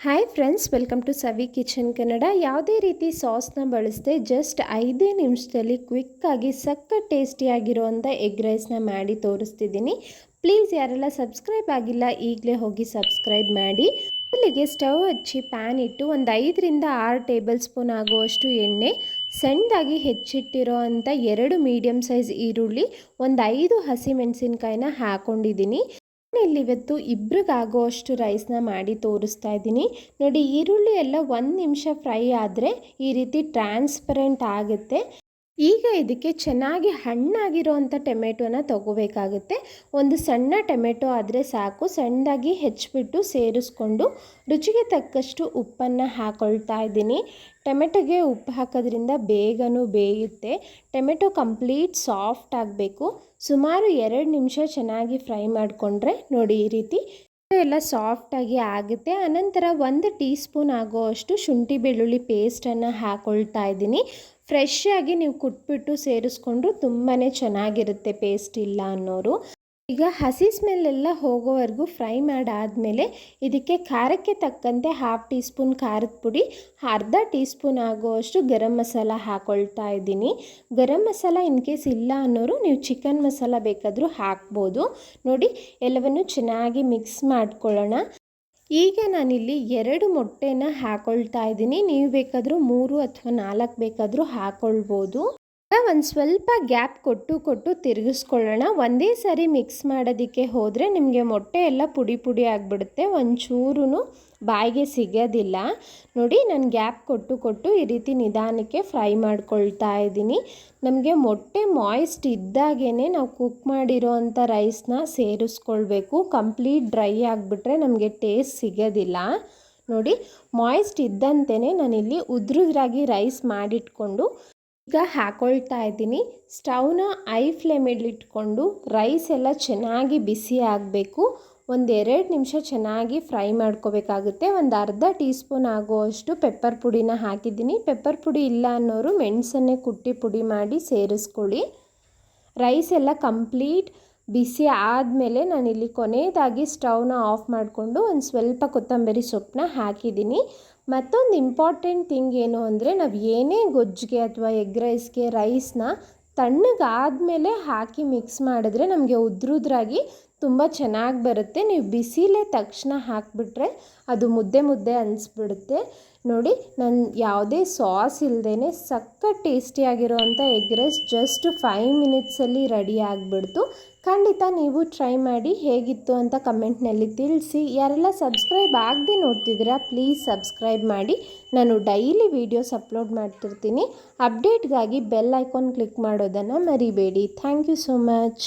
Hi friends welcome to Savi kitchen Kannada ಯಾವುದೇ ರೀತಿ ಸಾಸ್ನ ಬಳಸದೆ ಜಸ್ಟ್ ಐದೇ ನಿಮಿಷದಲ್ಲಿ ಕ್ವಿಕ್ಕಾಗಿ ಸಕ್ಕ ಟೇಸ್ಟಿಯಾಗಿರುವಂಥ ಎಗ್ ರೈಸ್ನ ಮಾಡಿ ತೋರಿಸ್ತಿದ್ದೀನಿ. ಪ್ಲೀಸ್ ಯಾರೆಲ್ಲ ಸಬ್ಸ್ಕ್ರೈಬ್ ಆಗಿಲ್ಲ, ಈಗಲೇ ಹೋಗಿ ಸಬ್ಸ್ಕ್ರೈಬ್ ಮಾಡಿ. ಅಲ್ಲಿಗೆ ಸ್ಟವ್ ಹಚ್ಚಿ ಪ್ಯಾನ್ ಇಟ್ಟು ಒಂದು ಐದರಿಂದ ಆರು ಟೇಬಲ್ ಸ್ಪೂನ್ ಆಗುವಷ್ಟು ಎಣ್ಣೆ, ಸಣ್ಣದಾಗಿ ಹೆಚ್ಚಿಟ್ಟಿರೋ ಅಂಥ ಎರಡು ಮೀಡಿಯಮ್ ಸೈಜ್ ಈರುಳ್ಳಿ, ಒಂದು ಐದು ಹಸಿಮೆಣಸಿನ್ಕಾಯಿನ ಹಾಕ್ಕೊಂಡಿದ್ದೀನಿ ಇಲ್ಲಿ ಇವತ್ತು ಇಬ್ರಿಗಾಗುವಷ್ಟು ರೈಸ್ನ ಮಾಡಿ ತೋರಿಸ್ತಾ ಇದ್ದೀನಿ. ನೋಡಿ, ಈರುಳ್ಳಿ ಎಲ್ಲ ಒಂದು ನಿಮಿಷ ಫ್ರೈ ಆದರೆ ಈ ರೀತಿ ಟ್ರಾನ್ಸ್ಪರೆಂಟ್ ಆಗುತ್ತೆ. ಈಗ ಇದಕ್ಕೆ ಚೆನ್ನಾಗಿ ಹಣ್ಣಾಗಿರೋವಂಥ ಟೊಮೆಟೊನ ತಗೋಬೇಕಾಗುತ್ತೆ. ಒಂದು ಸಣ್ಣ ಟೊಮೆಟೊ ಆದರೆ ಸಾಕು. ಸಣ್ಣದಾಗಿ ಹೆಚ್ಚಿಬಿಟ್ಟು ಸೇರಿಸ್ಕೊಂಡು ರುಚಿಗೆ ತಕ್ಕಷ್ಟು ಉಪ್ಪನ್ನು ಹಾಕೊಳ್ತಾ ಇದ್ದೀನಿ. ಟೊಮೆಟೊಗೆ ಉಪ್ಪು ಹಾಕೋದ್ರಿಂದ ಬೇಗನೂ ಬೇಯುತ್ತೆ. ಟೊಮೆಟೊ ಕಂಪ್ಲೀಟ್ ಸಾಫ್ಟ್ ಆಗಬೇಕು. ಸುಮಾರು ಎರಡು ನಿಮಿಷ ಚೆನ್ನಾಗಿ ಫ್ರೈ ಮಾಡಿಕೊಂಡ್ರೆ ನೋಡಿ ಈ ರೀತಿ ಎಲ್ಲ ಸಾಫ್ಟಾಗಿ ಆಗುತ್ತೆ. ಅನಂತರ ಒಂದು ಟೀ ಸ್ಪೂನ್ ಆಗೋವಷ್ಟು ಶುಂಠಿ ಬೆಳ್ಳುಳ್ಳಿ ಪೇಸ್ಟನ್ನು ಹಾಕ್ಕೊಳ್ತಾ ಇದ್ದೀನಿ. ಫ್ರೆಶ್ ಆಗಿ ನೀವು ಕುಟ್ಬಿಟ್ಟು ಸೇರಿಸ್ಕೊಂಡ್ರು ತುಂಬಾ ಚೆನ್ನಾಗಿರುತ್ತೆ ಪೇಸ್ಟ್ ಇಲ್ಲ ಅನ್ನೋರು. ಈಗ ಹಸಿ ಸ್ಮೆಲ್ಲೆಲ್ಲ ಹೋಗೋವರೆಗೂ ಫ್ರೈ ಮಾಡಾದಮೇಲೆ ಇದಕ್ಕೆ ಖಾರಕ್ಕೆ ತಕ್ಕಂತೆ ಹಾಫ್ ಟೀ ಸ್ಪೂನ್ ಖಾರದ ಪುಡಿ, ಅರ್ಧ ಟೀ ಸ್ಪೂನ್ ಆಗುವಷ್ಟು ಗರಂ ಮಸಾಲ ಹಾಕ್ಕೊಳ್ತಾ ಇದ್ದೀನಿ. ಗರಂ ಮಸಾಲ ಇನ್ ಕೇಸ್ ಇಲ್ಲ ಅನ್ನೋರು ನೀವು ಚಿಕನ್ ಮಸಾಲ ಬೇಕಾದರೂ ಹಾಕ್ಬೋದು. ನೋಡಿ, ಎಲ್ಲವನ್ನು ಚೆನ್ನಾಗಿ ಮಿಕ್ಸ್ ಮಾಡ್ಕೊಳ್ಳೋಣ. ಈಗ ನಾನಿಲ್ಲಿ ಎರಡು ಮೊಟ್ಟೆನ ಹಾಕ್ಕೊಳ್ತಾ ಇದ್ದೀನಿ. ನೀವು ಬೇಕಾದರೂ ಮೂರು ಅಥವಾ ನಾಲ್ಕು ಬೇಕಾದರೂ ಹಾಕ್ಕೊಳ್ಬೋದು ಒಂದು ಸ್ವಲ್ಪ ಗ್ಯಾಪ್ ಕೊಟ್ಟು ಕೊಟ್ಟು ತಿರುಗಿಸ್ಕೊಳ್ಳೋಣ. ಒಂದೇ ಸಾರಿ ಮಿಕ್ಸ್ ಮಾಡೋದಕ್ಕೆ ಹೋದರೆ ನಿಮಗೆ ಮೊಟ್ಟೆ ಎಲ್ಲ ಪುಡಿ ಪುಡಿ ಆಗಿಬಿಡುತ್ತೆ. ಒಂಚೂರು ಬಾಯಿಗೆ ಸಿಗೋದಿಲ್ಲ. ನೋಡಿ, ನಾನು ಗ್ಯಾಪ್ ಕೊಟ್ಟು ಕೊಟ್ಟು ಈ ರೀತಿ ನಿಧಾನಕ್ಕೆ ಫ್ರೈ ಮಾಡ್ಕೊಳ್ತಾ ಇದ್ದೀನಿ. ನಮಗೆ ಮೊಟ್ಟೆ ಮಾಯ್ಸ್ಟ್ ಇದ್ದಾಗೇ ನಾವು ಕುಕ್ ಮಾಡಿರೋ ಅಂಥ ರೈಸ್ನ ಸೇರಿಸ್ಕೊಳ್ಬೇಕು. ಕಂಪ್ಲೀಟ್ ಡ್ರೈ ಆಗಿಬಿಟ್ರೆ ನಮಗೆ ಟೇಸ್ಟ್ ಸಿಗೋದಿಲ್ಲ. ನೋಡಿ ಮಾಯ್ಸ್ಟ್ ಇದ್ದಂತೆಯೇ ನಾನಿಲ್ಲಿ ಉದ್ರುದ್ರಾಗಿ ರೈಸ್ ಮಾಡಿಟ್ಕೊಂಡು ಈಗ ಹಾಕೊಳ್ತಾ ಇದ್ದೀನಿ. ಸ್ಟವ್ನ ಐ ಫ್ಲೇಮಲ್ಲಿ ಇಟ್ಕೊಂಡು ರೈಸ್ ಎಲ್ಲ ಚೆನ್ನಾಗಿ ಬಿಸಿ ಆಗಬೇಕು. ಒಂದು ಎರಡು ನಿಮಿಷ ಚೆನ್ನಾಗಿ ಫ್ರೈ ಮಾಡ್ಕೋಬೇಕಾಗುತ್ತೆ. ಒಂದು ಅರ್ಧ ಟೀ ಸ್ಪೂನ್ ಆಗುವಷ್ಟು ಪೆಪ್ಪರ್ ಪುಡಿನ ಹಾಕಿದ್ದೀನಿ. ಪೆಪ್ಪರ್ ಪುಡಿ ಇಲ್ಲ ಅನ್ನೋರು ಮೆಣಸನ್ನೇ ಕುಟ್ಟಿ ಪುಡಿ ಮಾಡಿ ಸೇರಿಸ್ಕೊಳ್ಳಿ. ರೈಸ್ ಎಲ್ಲ ಕಂಪ್ಲೀಟ್ ಬಿಸಿ ಆದಮೇಲೆ ನಾನಿಲ್ಲಿ ಕೊನೆಯದಾಗಿ ಸ್ಟವ್ನ ಆಫ್ ಮಾಡಿಕೊಂಡು ಒಂದು ಸ್ವಲ್ಪ ಕೊತ್ತಂಬರಿ ಸೊಪ್ಪನ್ನ ಹಾಕಿದ್ದೀನಿ. ಮತ್ತೊಂದು ಇಂಪಾರ್ಟೆಂಟ್ ಥಿಂಗ್ ಏನು ಅಂದರೆ ನಾವು ಏನೇ ಗೊಜ್ಜಿಗೆ ಅಥವಾ ಎಗ್ ರೈಸ್ಗೆ ರೈಸ್ನ ತಣ್ಣಗಾದಮೇಲೆ ಹಾಕಿ ಮಿಕ್ಸ್ ಮಾಡಿದ್ರೆ ನಮಗೆ ಉದ್ರುದ್ರಾಗಿ ತುಂಬ ಚೆನ್ನಾಗಿ ಬರುತ್ತೆ. ನೀವು ಬಿಸಿಲೇ ತಕ್ಷಣ ಹಾಕಿಬಿಟ್ರೆ ಅದು ಮುದ್ದೆ ಮುದ್ದೆ ಅನಿಸ್ಬಿಡುತ್ತೆ. ನೋಡಿ, ನಾನು ಯಾವುದೇ ಸಾಸ್ ಇಲ್ಲದೇ ಸಕ್ಕ ಟೇಸ್ಟಿಯಾಗಿರೋವಂಥ ಎಗ್ ರೈಸ್ ಜಸ್ಟ್ ಫೈವ್ ಮಿನಿಟ್ಸಲ್ಲಿ ರೆಡಿ ಆಗಿಬಿಡ್ತು. ಖಂಡಿತ ನೀವು ಟ್ರೈ ಮಾಡಿ ಹೇಗಿತ್ತು ಅಂತ ಕಮೆಂಟ್ನಲ್ಲಿ ತಿಳಿಸಿ. ಯಾರೆಲ್ಲ ಸಬ್ಸ್ಕ್ರೈಬ್ ಆಗದೆ ನೋಡ್ತಿದ್ದೀರಾ, ಪ್ಲೀಸ್ ಸಬ್ಸ್ಕ್ರೈಬ್ ಮಾಡಿ. ನಾನು ಡೈಲಿ ವೀಡಿಯೋಸ್ ಅಪ್ಲೋಡ್ ಮಾಡ್ತಿರ್ತೀನಿ. ಅಪ್ಡೇಟ್ಗಾಗಿ ಬೆಲ್ ಐಕಾನ್ ಕ್ಲಿಕ್ ಮಾಡೋದನ್ನು ಮರಿಬೇಡಿ. Thank you so much.